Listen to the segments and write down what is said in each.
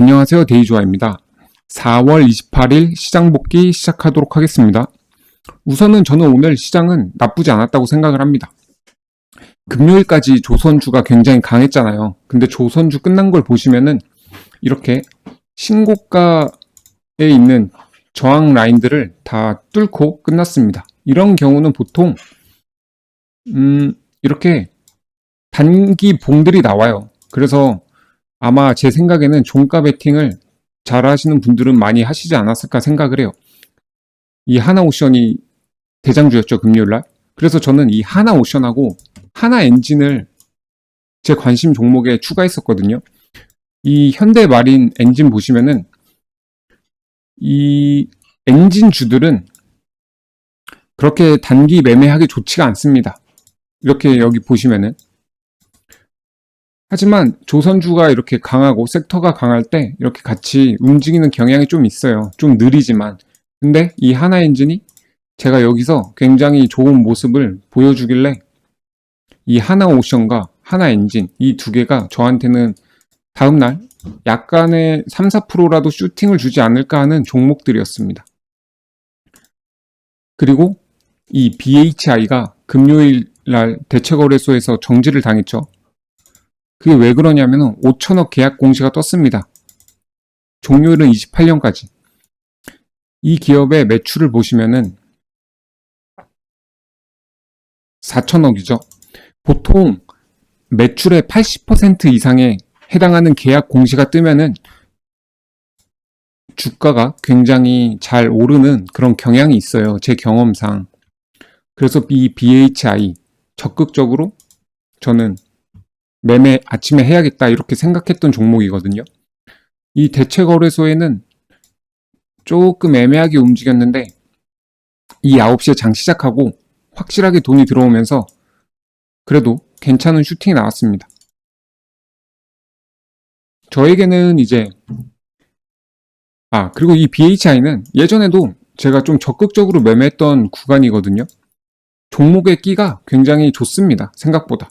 안녕하세요. 데이조아입니다. 4월 28일 시장 복귀 시작하도록 하겠습니다. 우선은 저는 오늘 시장은 나쁘지 않았다고 생각을 합니다. 금요일까지 조선주가 굉장히 강했잖아요. 근데 조선주 끝난 걸 보시면은 이렇게 신고가에 있는 저항 라인들을 다 뚫고 끝났습니다. 이런 경우는 보통 음, 이렇게 단기 봉들이 나와요. 그래서 아마 제 생각에는 종가 베팅을 잘 하시는 분들은 많이 하시지 않았을까 생각을 해요. 이 하나오션이 대장주였죠, 금요일날. 그래서 저는 이 하나오션하고 하나 엔진을 제 관심 종목에 추가했었거든요. 이 현대마린 엔진 보시면은 이 엔진 주들은 그렇게 단기 매매하기 좋지가 않습니다. 이렇게 여기 보시면은 하지만 조선주가 이렇게 강하고 섹터가 강할 때 이렇게 같이 움직이는 경향이 좀 있어요. 좀 느리지만. 근데 이 하나 엔진이 제가 여기서 굉장히 좋은 모습을 보여주길래 이 하나 오션과 하나 엔진 이 두 개가 저한테는 다음날 약간의 3, 4%라도 슈팅을 주지 않을까 하는 종목들이었습니다. 그리고 이 BHI가 금요일 날 대체거래소에서 정지를 당했죠. 그게 왜 그러냐면은 5천억 계약 공시가 떴습니다. 종료일은 28년까지. 이 기업의 매출을 보시면은 4천억이죠. 보통 매출의 80% 이상에 해당하는 계약 공시가 뜨면은 주가가 굉장히 잘 오르는 그런 경향이 있어요. 제 경험상. 그래서 이 BHI 적극적으로 저는 매매 아침에 해야겠다 이렇게 생각했던 종목이거든요. 이 대체 거래소에는 조금 애매하게 움직였는데 이 9시에 장 시작하고 확실하게 돈이 들어오면서 그래도 괜찮은 슈팅이 나왔습니다. 저에게는 이제 아 그리고 이 BHI는 예전에도 제가 좀 적극적으로 매매했던 구간이거든요. 종목의 끼가 굉장히 좋습니다. 생각보다.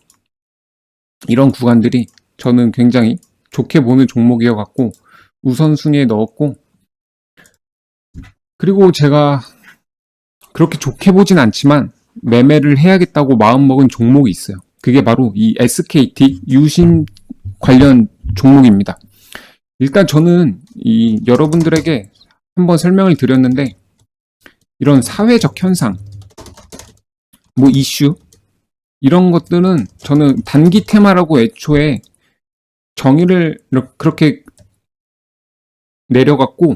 이런 구간들이 저는 굉장히 좋게 보는 종목이어 갖고 우선순위에 넣었고 그리고 제가 그렇게 좋게 보진 않지만 매매를 해야겠다고 마음먹은 종목이 있어요. 그게 바로 이 SKT 유신 관련 종목입니다. 일단 저는 이 여러분들에게 한번 설명을 드렸는데 이런 사회적 현상 뭐 이슈 이런 것들은 저는 단기 테마라고 애초에 정의를 그렇게 내려갖고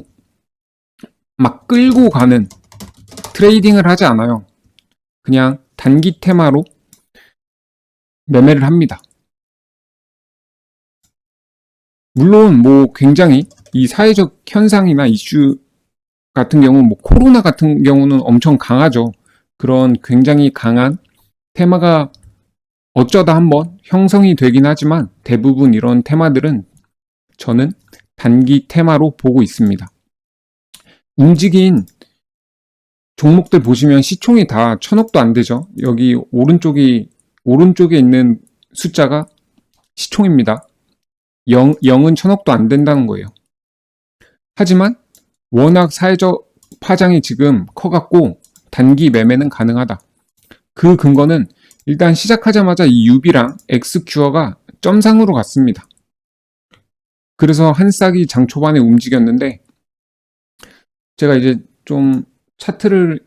막 끌고 가는 트레이딩을 하지 않아요. 그냥 단기 테마로 매매를 합니다. 물론 뭐 굉장히 이 사회적 현상이나 이슈 같은 경우는 뭐 코로나 같은 경우는 엄청 강하죠. 그런 굉장히 강한 테마가 어쩌다 한번 형성이 되긴 하지만 대부분 이런 테마들은 저는 단기 테마로 보고 있습니다. 움직인 종목들 보시면 시총이 다 천억도 안 되죠. 여기 오른쪽이 오른쪽에 있는 숫자가 시총입니다. 0, 0은 천억도 안 된다는 거예요. 하지만 워낙 사회적 파장이 지금 커갖고 단기 매매는 가능하다. 그 근거는 일단 시작하자마자 이 UB랑 XQ어가 점상으로 갔습니다. 그래서 한 싹이 장 초반에 움직였는데 제가 이제 좀 차트를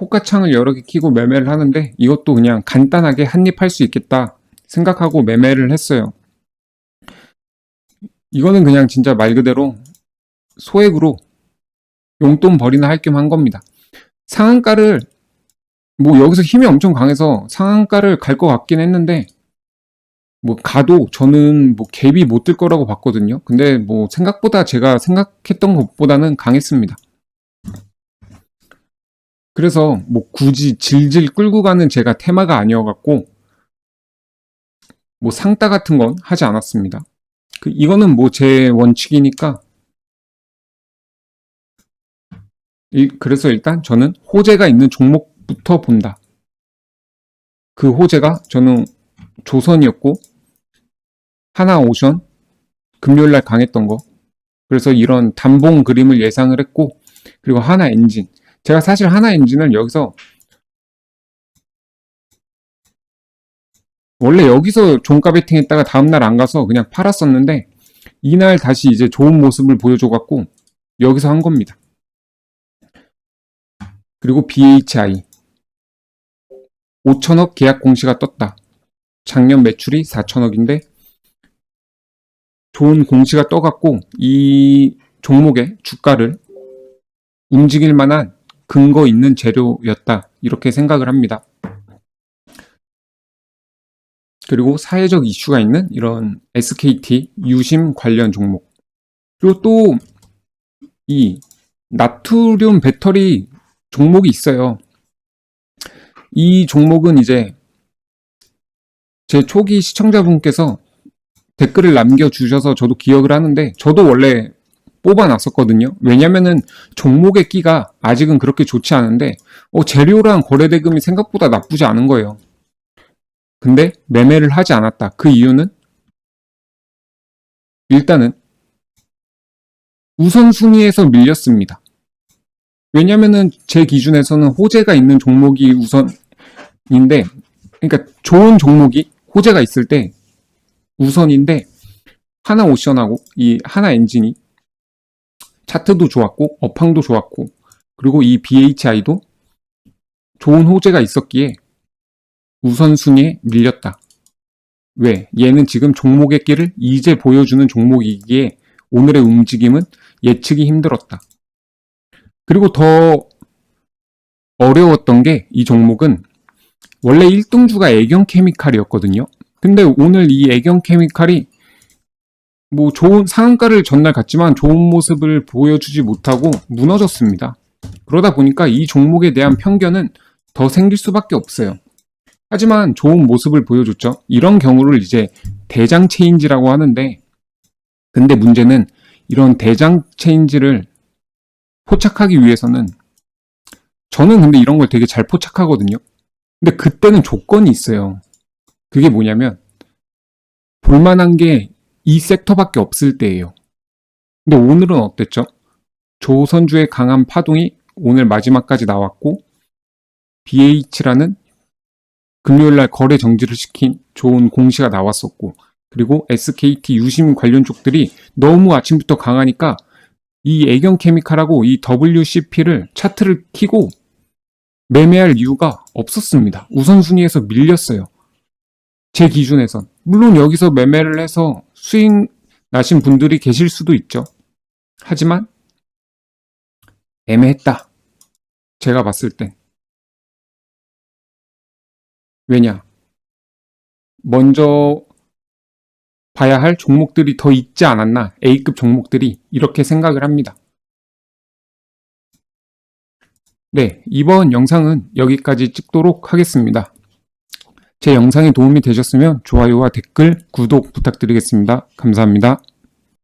호가창을 여러 개 키고 매매를 하는데 이것도 그냥 간단하게 한입 할 수 있겠다 생각하고 매매를 했어요. 이거는 그냥 진짜 말 그대로 소액으로 용돈 벌이나 할 겸 한 겁니다. 상한가를 뭐 여기서 힘이 엄청 강해서 상한가를 갈 것 같긴 했는데 뭐 가도 저는 뭐 갭이 못 들 거라고 봤거든요. 근데 뭐 생각보다 제가 생각했던 것보다는 강했습니다. 그래서 뭐 굳이 질질 끌고 가는 제가 테마가 아니어갖고 뭐 상따 같은 건 하지 않았습니다. 그 이거는 뭐 제 원칙이니까 이, 그래서 일단 저는 호재가 있는 종목 부터 본다. 그 호재가 저는 조선이었고 하나 오션 금요일 날 강했던 거. 그래서 이런 단봉 그림을 예상을 했고, 그리고 하나 엔진. 제가 사실 하나 엔진을 여기서 원래 여기서 종가 베팅 했다가 다음날 안 가서 그냥 팔았었는데, 이날 다시 이제 좋은 모습을 보여줘갖고, 여기서 한 겁니다. 그리고 BHI. 5천억 계약 공시가 떴다. 작년 매출이 4천억인데, 좋은 공시가 떠갖고, 이 종목의 주가를 움직일 만한 근거 있는 재료였다. 이렇게 생각을 합니다. 그리고 사회적 이슈가 있는 이런 SKT 유심 관련 종목. 그리고 또 이 나트륨 배터리 종목이 있어요. 이 종목은 이제 제 초기 시청자분께서 댓글을 남겨주셔서 저도 기억을 하는데 저도 원래 뽑아놨었거든요. 왜냐면은 종목의 끼가 아직은 그렇게 좋지 않은데 어, 재료랑 거래대금이 생각보다 나쁘지 않은 거예요. 근데 매매를 하지 않았다. 그 이유는 일단은 우선순위에서 밀렸습니다. 왜냐면은 제 기준에서는 호재가 있는 종목이 우선인데, 그러니까 좋은 종목이 호재가 있을 때 우선인데, 하나 오션하고 이 하나 엔진이 차트도 좋았고, 업황도 좋았고, 그리고 이 BHI도 좋은 호재가 있었기에 우선순위에 밀렸다. 왜? 얘는 지금 종목의 끼를 이제 보여주는 종목이기에 오늘의 움직임은 예측이 힘들었다. 그리고 더 어려웠던 게 이 종목은 원래 1등주가 애경 케미칼이었거든요. 근데 오늘 이 애경 케미칼이 뭐 좋은 상한가를 전날 갔지만 좋은 모습을 보여주지 못하고 무너졌습니다. 그러다 보니까 이 종목에 대한 편견은 더 생길 수밖에 없어요. 하지만 좋은 모습을 보여줬죠. 이런 경우를 이제 대장 체인지라고 하는데 근데 문제는 이런 대장 체인지를 포착하기 위해서는 저는 근데 이런 걸 되게 잘 포착하거든요. 근데 그때는 조건이 있어요. 그게 뭐냐면 볼만한 게 이 섹터밖에 없을 때예요. 근데 오늘은 어땠죠? 조선주의 강한 파동이 오늘 마지막까지 나왔고 BH라는 금요일날 거래 정지를 시킨 좋은 공시가 나왔었고 그리고 SKT 유심 관련 쪽들이 너무 아침부터 강하니까 이 애경 케미칼하고 이 WCP를 차트를 키고 매매할 이유가 없었습니다. 우선순위에서 밀렸어요. 제 기준에선. 물론 여기서 매매를 해서 수익 나신 분들이 계실 수도 있죠. 하지만 애매했다. 제가 봤을 땐. 왜냐? 먼저 봐야 할 종목들이 더 있지 않았나, A급 종목들이 이렇게 생각을 합니다. 네, 이번 영상은 여기까지 찍도록 하겠습니다. 제 영상이 도움이 되셨으면 좋아요와 댓글, 구독 부탁드리겠습니다. 감사합니다.